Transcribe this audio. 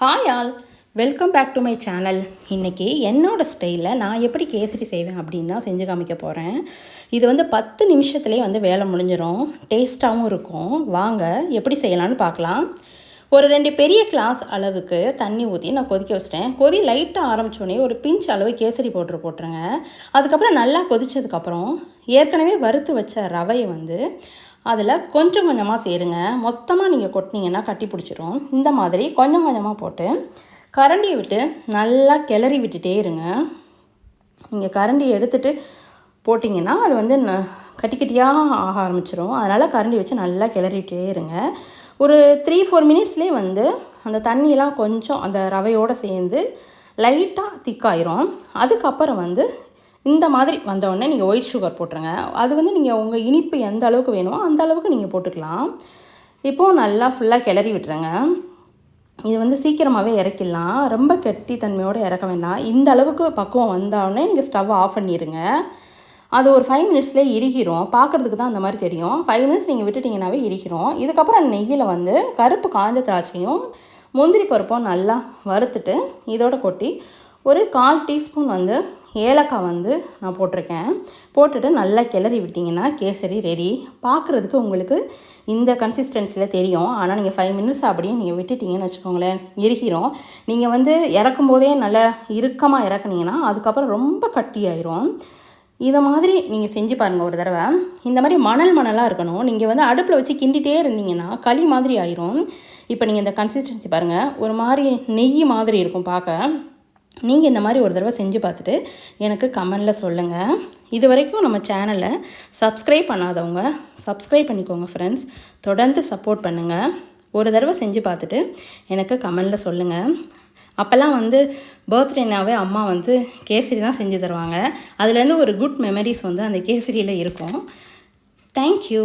Hi all welcome back to my channel இன்றைக்கி என்னோடய ஸ்டைலில் நான் எப்படி கேசரி செய்வேன் அப்படின்னு தான் செஞ்சு காமிக்க போகிறேன் இது வந்து பத்து நிமிஷத்துலேயே வந்து வேலை முடிஞ்சிடும் டேஸ்ட்டாகவும் இருக்கும். வாங்க எப்படி செய்யலாம்னு பார்க்கலாம். ஒரு ரெண்டு பெரிய கிளாஸ் அளவுக்கு தண்ணி ஊற்றி நான் கொதிக்க வச்சிட்டேன். கொதி லைட்டாக ஆரம்பித்தோடனே ஒரு பிஞ்ச் அளவு கேசரி பவுட்ரு போட்டுருங்க. அதுக்கப்புறம் நல்லா கொதித்ததுக்கப்புறம் ஏற்கனவே வறுத்து வச்ச ரவையை வந்து அதில் கொஞ்சம் கொஞ்சமாக சேருங்க. மொத்தமாக நீங்கள் கொட்டினீங்கன்னா கட்டி பிடிச்சிரும். இந்த மாதிரி கொஞ்சம் கொஞ்சமாக போட்டு கரண்டியை விட்டு நல்லா கிளறி விட்டுட்டே இருங்க. நீங்கள் கரண்டி எடுத்துகிட்டு போட்டிங்கன்னா அது வந்து ந கட்டி கட்டியாக ஆக ஆரம்பிச்சிரும். அதனால் கரண்டி வச்சு நல்லா கிளறிட்டே இருங்க. ஒரு த்ரீ ஃபோர் மினிட்ஸ்லேயே வந்து அந்த தண்ணியெலாம் கொஞ்சம் அந்த ரவையோடு சேர்ந்து லைட்டாக திக்காயிரும் அதுக்கப்புறம் வந்து இந்த மாதிரி வந்தவுடனே நீங்கள் ஒயிட் சுகர் போட்டுருங்க. அது வந்து நீங்கள் உங்கள் இனிப்பு எந்த அளவுக்கு வேணுமோ அந்த அளவுக்கு நீங்கள் போட்டுக்கலாம். இப்போது நல்லா ஃபுல்லாக கிளறி விட்டுருங்க. இது வந்து சீக்கிரமாகவே இறக்கிடலாம். ரொம்ப கெட்டி தன்மையோடு இறக்க வேண்டாம். இந்த அளவுக்கு பக்குவம் வந்தோடனே நீங்கள் ஸ்டவ் ஆஃப் பண்ணிடுங்க அது ஒரு ஃபைவ் மினிட்ஸ்லேயே இறுகிரும் பார்க்குறதுக்கு தான் அந்த மாதிரி தெரியும். ஃபைவ் மினிட்ஸ் நீங்கள் விட்டுட்டிங்கனாவே இறுகிரும் இதுக்கப்புறம் நெய்யில் வந்து கருப்பு காஞ்ச திராட்சையும் முந்திரி பருப்பும் நல்லா வறுத்துட்டு இதோட கொட்டி ஒரு கால் டீஸ்பூன் வந்து ஏலக்காய் வந்து நான் போட்டிருக்கேன். போட்டுட்டு நல்லா கிளறி விட்டிங்கன்னா கேசரி ரெடி பார்க்குறதுக்கு உங்களுக்கு இந்த கன்சிஸ்டன்சியில் தெரியும். ஆனால் நீங்கள் ஃபைவ் மினிட்ஸ் அப்படியே நீங்கள் விட்டுட்டிங்கன்னு வச்சுக்கோங்களேன். இறுகிறோம் நீங்கள் வந்து இறக்கும் போதே நல்லா இறுக்கமாக இறக்குனீங்கன்னா அதுக்கப்புறம் ரொம்ப கட்டியாயிரும் இதை மாதிரி நீங்கள் செஞ்சு பாருங்கள் ஒரு தடவை. இந்த மாதிரி மணல் மணலாக இருக்கணும். நீங்கள் வந்து அடுப்பில் வச்சு கிண்டிகிட்டே இருந்தீங்கன்னா களி மாதிரி ஆயிரும். இப்போ நீங்கள் இந்த கன்சிஸ்டன்சி பாருங்கள் ஒரு மாதிரி நெய் மாதிரி இருக்கும் பார்க்க நீங்கள் இந்த மாதிரி ஒரு தடவை செஞ்சு பார்த்துட்டு எனக்கு கமெண்டில் சொல்லுங்கள் இது வரைக்கும் நம்ம சேனலை சப்ஸ்கிரைப் பண்ணாதவங்க சப்ஸ்கிரைப் பண்ணிக்கோங்க ஃப்ரெண்ட்ஸ் தொடர்ந்து சப்போர்ட் பண்ணுங்கள் ஒரு தடவை செஞ்சு பார்த்துட்டு எனக்கு கமெண்டில் சொல்லுங்கள் அப்போல்லாம் வந்து பர்த்டேனாவே அம்மா வந்து கேசரி தான் செஞ்சு தருவாங்க. அதுலேருந்து ஒரு குட் மெமரிஸ் வந்து அந்த கேசரியில் இருக்கும். தேங்க்யூ